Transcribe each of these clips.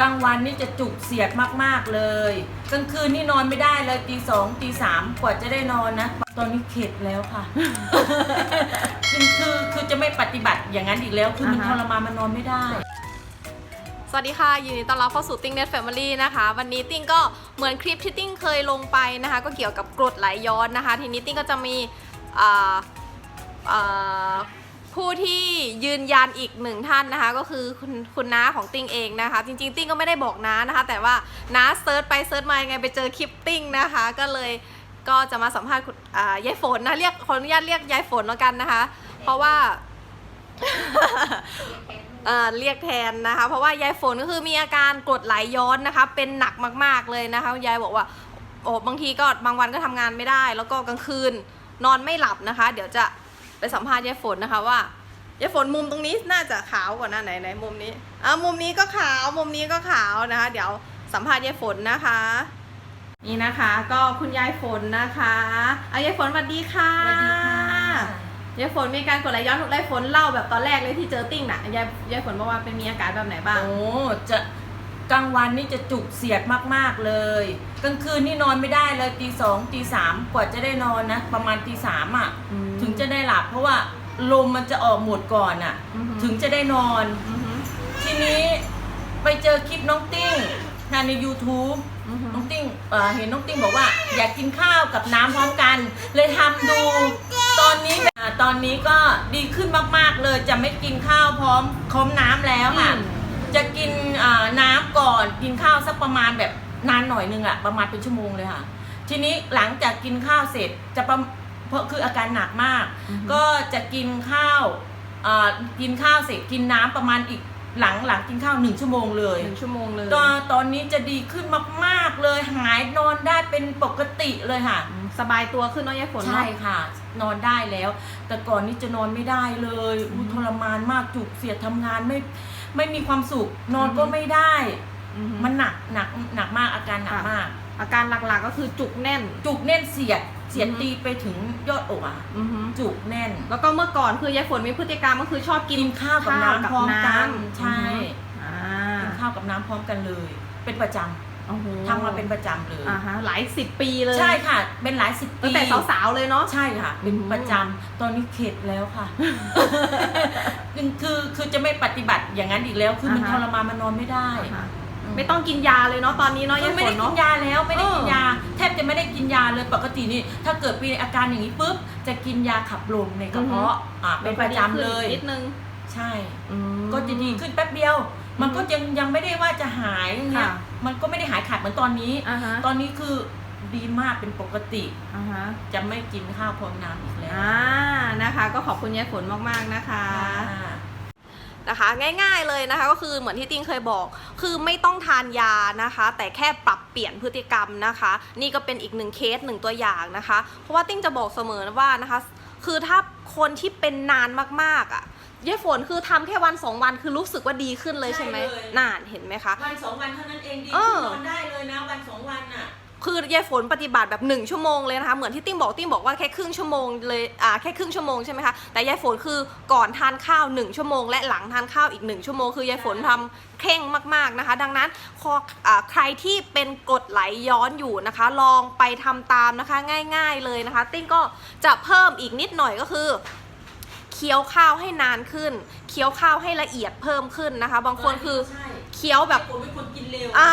กลางวันนี่จะจุกเสียดมากๆเลย กลางคืนนี่นอนไม่ได้เลยตีสองตีสามกว่าจะได้นอนนะ ตอนนี้เข็ดแล้วค่ะ คือคือคือจะไม่ปฏิบัติอย่างนั้นอีกแล้ว คือมันอ่าทฮะ รมานมันนอนไม่ได้ สวัสดีค่ะยินดีต้อนรับเข้าสู่ติ้งเน็ตแฟมิลี่นะคะ วันนี้ติ้งก็เหมือนคลิปที่ติ้งเคยลงไปนะคะ ก็เกี่ยวกับกรดไหลย้อนนะคะ ทีนี้ติ้งก็จะมีอ่าอ่า ผู้ที่ยืนยันอีกหนึ่งท่านนะคะ ก็คือคุณคุณน้าของติ้งเองนะคะ จริงๆ ติ้งก็ไม่ได้บอกน้านะคะ แต่ว่าน้าเซิร์ชไปเซิร์ชมายังไงไปเจอคลิปติ้งนะคะ ก็เลยก็จะมาสัมภาษณ์คุณอ่ายายฝนนะเรียกขออนุญาตเรียกยายฝนแล้วกันนะคะ เพราะว่า เอ่อเรียกแทนนะคะ เพราะว่ายายฝนก็คือมีอาการกรดไหลย้อนนะคะ เป็นหนักมากๆเลยนะคะยายบอกว่าโอ้บางทีก็บางวันก็ทำงานไม่ได้ แล้วก็กลางคืนนอนไม่หลับนะคะ เดี๋ยวจะ ไปสัมภาษณ์ยายฝนนะคะว่ายายฝนมุมตรงนี้น่าจะขาวกว่านะไหนไหนมุมนี้อ่ามุมนี้ก็ขาวมุมนี้ก็ขาวนะคะ เดี๋ยวสัมภาษณ์ยายฝนนะคะ นี่นะคะ ก็คุณยายฝนนะคะเอายายฝนสวัสดีค่ะสวัสดีค่ะยายฝนมีการกดไหลย้อนถูกไล่ฝนเล่าแบบตอนแรกเลยที่เจอติ้งน่ะยายยายฝนบอกว่าเป็นมีอาการแบบไหนบ้างโอ้จะกลางวันนี่จะจุกเสียดมากๆเลย กลางคืนนี่นอนไม่ได้เลยตีสองตีสามกว่าจะได้นอนนะ ประมาณตีสามอะอืมถึง จะได้หลับ เพราะว่าลมมันจะออกหมดก่อนอะ อือหือถึงจะได้นอน อือหือทีนี้ไปเจอคลิปน้องติ้งใน YouTube อือหือน้องติ้งเอ่อเห็นน้องติ้งบอกว่า อยากกินข้าวกับน้ำพร้อมกัน เลยทำดู ตอนนี้อ่าตอนนี้ก็ดีขึ้นมากๆเลยจะไม่กินข้าวพร้อมพร้อมน้ำแล้วค่ะ จะกินอ่าน้ำก่อนกินข้าวสักประมาณแบบนานหน่อยนึงอะประมาณเป็นชั่วโมงเลยค่ะ ทีนี้หลังจากกินข้าวเสร็จจะประเพ ราะคืออาการหนักมาก อือฮึ ก็จะกินข้าวอ่ากินข้าวเสร็จกินน้ำประมาณอีกหลังหลังกินข้าวหนึ่งชั่วโมงเลย หนึ่งชั่วโมงเลยก็ตอนนี้จะดีขึ้นมาก ๆ เลยหายนอนได้เป็นปกติเลยค่ะ อืมสบายตัวขึ้นเนาะยายฝนเนาะ ใช่ค่ะ นอนได้แล้ว แต่ก่อนนี้จะนอนไม่ได้เลยอุยอืมทรมานมากจุกเสียดทำงานไม่ไม่มีความสุข นอนอืม ก็ไม่ได้ อือหือมันหนักหนักหนักมากอาการหนักค่ะมาก อาการหลักๆก็คือจุกแน่น จุกแน่นเสียด เสียดอือฮึตีไปถึงยอดอกอะอือหือจุกแน่น แล้วก็เมื่อก่อนคือยายฝนมีพฤติกรรมก็คือชอบกินกินข้าวกับน้ำพร้อมกันำใช่อ่ากินข้าวกับน้ำพร้อมกันเลย เป็นประจำโอ้โหทำมาเป็นประจำเลย อ่าฮะหลายสิบปีเลยใช่ค่ะ เป็นหลายสิบปีตั้งแต่สาวๆเลยเนาะ ใช่ค่ะ เป็นอืมประจำตอนนี้เข็ดแล้วค่ะ คือคือคือจะไม่ปฏิบัติอย่างนั้นอีกแล้ว คือมันอ่าทฮะ รมานมันนอนไม่ได้ อ่าฮะ ไม่ต้องกินยาเลยเนาะตอนนี้เนาะคืยาอยไม่ฝได้นกิเนาะ นยาแล้วไม่ได้กินเออยา แทบจะไม่ได้กินยาเลยปกตินี่ถ้าเกิดมีอาการอย่างนี้ปุ๊บจะกินยาขับลมในกระเพาะอ่าเป็นประจำเลย นิดนึงใช่ อืม ก็จะดีขึ้นแป๊บเดียว มันก็ยังยังไม่ได้ว่าจะหายอย่างเงี้ยค่ะ มันก็ไม่ได้หายขาดเหมือนตอนนี้ อ่าฮะตอนนี้คือดีมากเป็นปกติ อ่าฮะจะไม่กินข้าวพร้อมน้ำอีกแล้วอ่านะคะ ก็ขอบคุณยายฝนมากๆนะคะ ค่ะ นะคะง่ายๆเลยนะคะก็คือเหมือนที่ติ้งเคยบอก คือไม่ต้องทานยานะคะ แต่แค่ปรับเปลี่ยนพฤติกรรมนะคะ นี่ก็เป็นอีกหนึ่งเคสหนึ่งตัวอย่างนะคะ เพราะว่าติ้งจะบอกเสมอว่านะคะ คือถ้าคนที่เป็นนานมากๆอะยายฝนคือทำแค่วันสองวันคือรู้สึกว่าดีขึ้นเลยใช่ไหมใช่เลยนานเห็นไหมคะวันสองวันเท่านั้นเองดีเอขึ้อนนอนได้เลยนะวันสองวันน่ะ คือยายฝนปฏิบัติแบบหนึ่งชั่วโมงเลยนะคะเหมือนที่ติ้งบอกติ้งบอกว่าแค่ครึ่งชั่วโมงเลยอ่าแค่ครึ่งชั่วโมงใช่ไหมคะแต่ยายฝนคือก่อนทานข้าวหนึ่งชั่วโมง และหลังทานข้าวอีกหนึ่งชั่วโมงคือยายฝนทำเคร่งมากๆนะคะ ดังนั้นขออ่าใครที่เป็นกรดไหลย้อนอยู่นะคะ ลองไปทำตามนะคะง่าย ๆเลยนะคะ ติ้งก็จะเพิ่มอีกนิดหน่อยก็คือเคี้ยวข้าวให้นานขึ้น เคี้ยวข้าวให้ละเอียดเพิ่มขึ้นนะคะ บางคนคือใช่ เคี้ยวแบบผมเป็นคนกินเร็วอ่า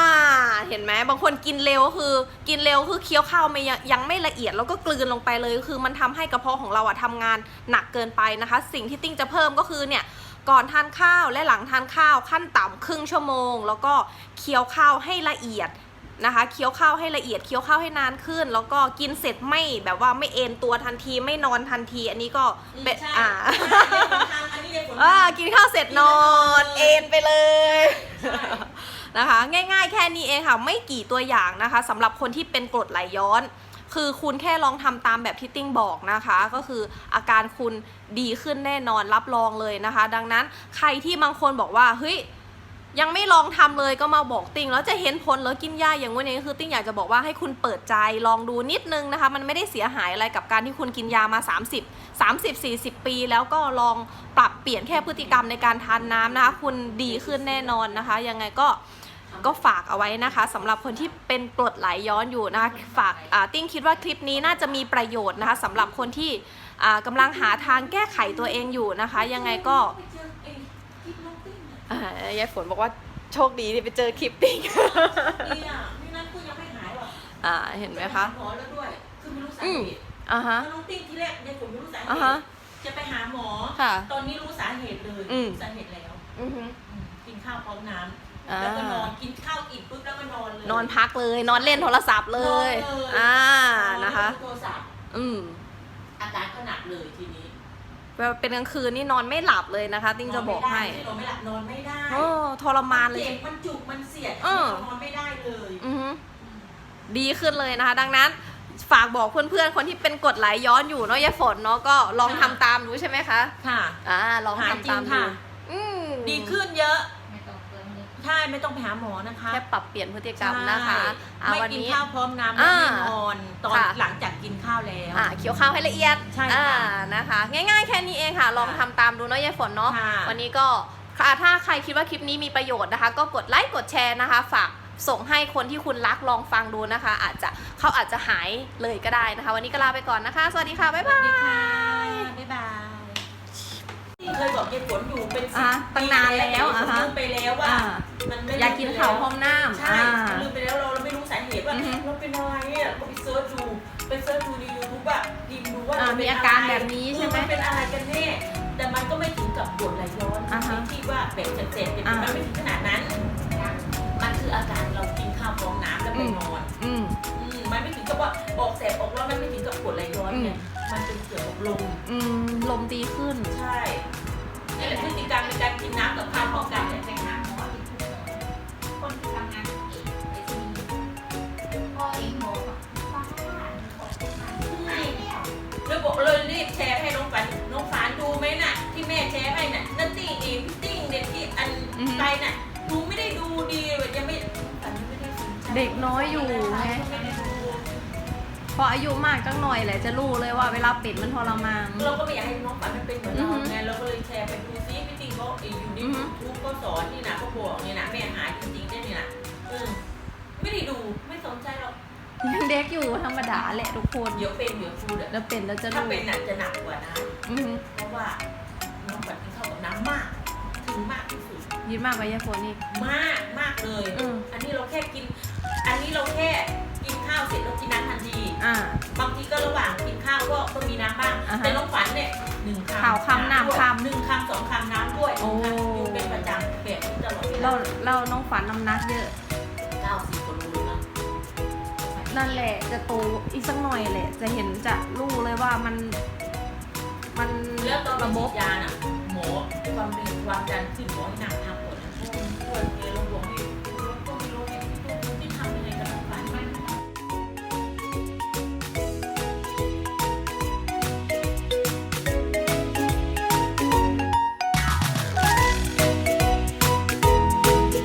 เห็นไหมบางคนกินเร็วก็คือ กินเร็วคือเคี้ยวข้าวไม่ยังยังไม่ละเอียดแล้วก็กลืนลงไปเลยคือมันทำให้กระเพาะของเราอะทำงานหนักเกินไปนะคะ สิ่งที่ติ้งจะเพิ่มก็คือเนี่ยก่อนทานข้าวและหลังทานข้าวขั้นต่ำครึ่งชั่วโมง แล้วก็เคี้ยวข้าวให้ละเอียด นะคะเคี้ยวข้าวให้ละเอียดเคี้ยวข้าวให้นานขึ้น แล้วก็กินเสร็จไม่แบบว่าไม่เอนตัวทันทีไม่นอนทันที อันนี้ก็เป็นใช่อ่าอันนี้ยายฝนอ่ากินข้าวเสร็จนอน เอนไปเลยใช่นะคะ ง่ายๆ แค่นี้เองค่ะ ไม่กี่ตัวอย่างนะคะสำหรับคนที่เป็นกรดไหลย้อน คือคุณแค่ลองทำตามแบบที่ติ้งบอกนะคะ ก็คืออาการคุณดีขึ้นแน่นอนรับรองเลยนะคะ ดังนั้นใครที่บางคนบอกว่าเฮ้ย ยังไม่ลองทำเลยก็มาบอกติ้งแล้วจะเห็นผลแล้วกินยาอย่างวันนี้คือติ้งอยากจะบอกว่าให้คุณเปิดใจลองดูนิดนึงนะคะ มันไม่ได้เสียหายอะไรกับการที่คุณกินยามา 30 30 40 ปี แล้วก็ลองปรับเปลี่ยนแค่พฤติกรรมในการทานน้ำนะคะ คุณดีขึ้นแน่นอนนะคะ ยังไงก็ก็ฝากเอาไว้นะคะสำหรับคนที่เป็นกรดไหลย้อนอยู่นะคะฝากอ่าติ้งคิดว่าคลิปนี้น่าจะมีประโยชน์นะคะสำหรับคนที่อ่ากำลังหาทางแก้ไขตัวเองอยู่นะคะ ยังไงก็ องติ้งอะอ่ายายฝนบอกว่าโชคดีที่ไปเจอคลิปติ้งนี่อะนี่นั่นก็ยังไม่หายหรอกอ่าเห็นไหมคะ หมอแล้วด้วย คือไม่รู้สาอืเหมตุอ่าฮะ แล้วน้องติ้งที่แรกยายฝนไม่รู้สาเหอ่าตุฮะจะไปหาหมอ ค่ะ ตอนนี้รู้สาเหตุเลยอืม รู้สาเหตุแล้วอือฮึ อืมกินข้าวพร้อมน้อ่าำแล้วก็นอนกินข้าวอิ่มปุ๊บแล้วก็นอนเลยนอนพักเลย นอนเล่นโทรศัพท์เลยนอนเลยอ่านอนนะคะ โทรศัพท์อืม อาการก็หนักเลยทีนี้แบบ เป็นกลางคืนนี่นอนไม่หลับเลยนะคะ ติ้งจะบอกให้นอนไม่ได้นอนไม่หลับนอนไม่ได้โอ้ทรมานเลยเจ็บมันจุกมันเสียดเออนอนไม่ได้เลยอือฮึดีขึ้นเลยนะคะ ดังนั้นฝากบอกเพื่อนๆ คนที่เป็นกรดไหลย้อนอยู่เนาะยายฝนเนาะก็ลองทำตามดูใช่ไหมคะ ค่ะ อ่า ลองหายทำจริตางมดูค่ะอืมดีขึ้นเยอะ ใช่ไม่ต้องไปหาหมอนะคะ แค่ปรับเปลี่ยนพฤติกรรมนะคะอ่าไม่วันกินนี้ข้าวพร้อมน้ำและอ่าไม่นอนตอนค่ะหลังจากกินข้าวแล้วอ่าเคี้ยวข้าวให้ละเอียดใช่ค่ะอ่านะคะ ง่ายๆแค่นี้เองค่ะ ลองทำตามดูเนาะยายฝนเนาะค่ะวันนี้ก็ค่ะถ้าใครคิดว่าคลิปนี้มีประโยชน์นะคะ ก็กดไลค์กดแชร์นะคะ ฝากส่งให้คนที่คุณรักลองฟังดูนะคะ อาจจะเขาอาจจะหายเลยก็ได้นะคะ วันนี้ก็ลาไปก่อนนะคะ สวัสดีค่ะบ๊ายสวับาสดีค่ะยบ๊ายบายที่เคยบอกยายฝนอยู่เป็นสิอะบตั้งนานแล้วปีอะฮะลืมไปแล้วว่าอ่า มันไม่อยากกินข้าวพร้อมน้ำใช่อ่าลืมไปแล้วเราเราไม่รู้สาเหตุว่าอือฮึเราเป็นอะไรอะก็ไปเซิร์ชดูไปเซิร์ชดูในยูทูบอะพิมพ์ดูว่าอ่าเเป็นมีอาการแบบนี้ใช่ไหมเออมันเป็นอะไรกันแน่แต่มันก็ไม่ถึงกับปวดไหลย้อนอ่าฮะที่ว่าแบบเจ็บๆเป็นอ่ามัมันไม่ถึงขนาดนั้น มันคืออาการเรากินข้าวพร้อมน้ำแล้วไปนอนอืมอืมมันไม่ถึงกับว่าออกแสบออกร้อนมันไม่ถึงกับปวดไหลย้อนไงอืมมันเป็นเกี่ยวกับลมอืมลมดีขึ้นใช่ บอกเลยรีบแชร์ให้น้องฝันน้องฝันดูไหมน่ะ ที่แม่แชร์ให้น่ะนั่นติ้งเองพี่ติ้งเด็กที่อันอือฮึ ไปน่ะดูไม่ได้ดูดีแบบยังไม่ฝันไม่ได้สนใจเด็กน้อยอยู่ไง ไม่ได้ดูพออายุมากจังหน่อยแหละจะรู้เลยว่าเวลาเป็ดมันทรมาน เราก็ไม่อยากให้น้องฝันมันเป็นเหมือนอือเราฮึไงเราก็เลยแชร์ไปดู อยู่ธรรมดาแหละทุกคนเดี๋ยวเป็นเดี๋ยวฟูเดี๋ยวแล้วเป็นแล้วจะถ้ารู้เป็นน่ะจะหนักกว่านะอือฮึเพราะว่าน้องฝันกินข้าวกับน้ำมาก ถึงมากที่สุดยินมากไปยายฝนอีกมากมากเลย อืม อันนี้เราแค่กิน อันนี้เราแค่กินข้าวเสร็จเรากินน้ำทันที อ่า บางทีก็ระหว่างกินข้าวก็ก็มีน้ำบ้าง อ่าฮะแต่น้องฝันเนี่ยหนึ่งคำข้าวคำน้ำด้วยคำหนึ่งคำสองคำน้ำด้วยโอ้ อยู่เป็นประจำแบบนี้ตลอดเวเราลาเราน้องฝันน้ำหนักเยอะ เก้าสิบกว่าโลเลย นะนั่นแหละจะโตอีกสักหน่อยแหละ จะเห็นจะรู้เลยว่ามัน มันแล้วตอนระบบฉีดยาน่ะหมอความดันความดันขึ้นหมอให้หนักพักหมดนะเพราะมันอ้วนแก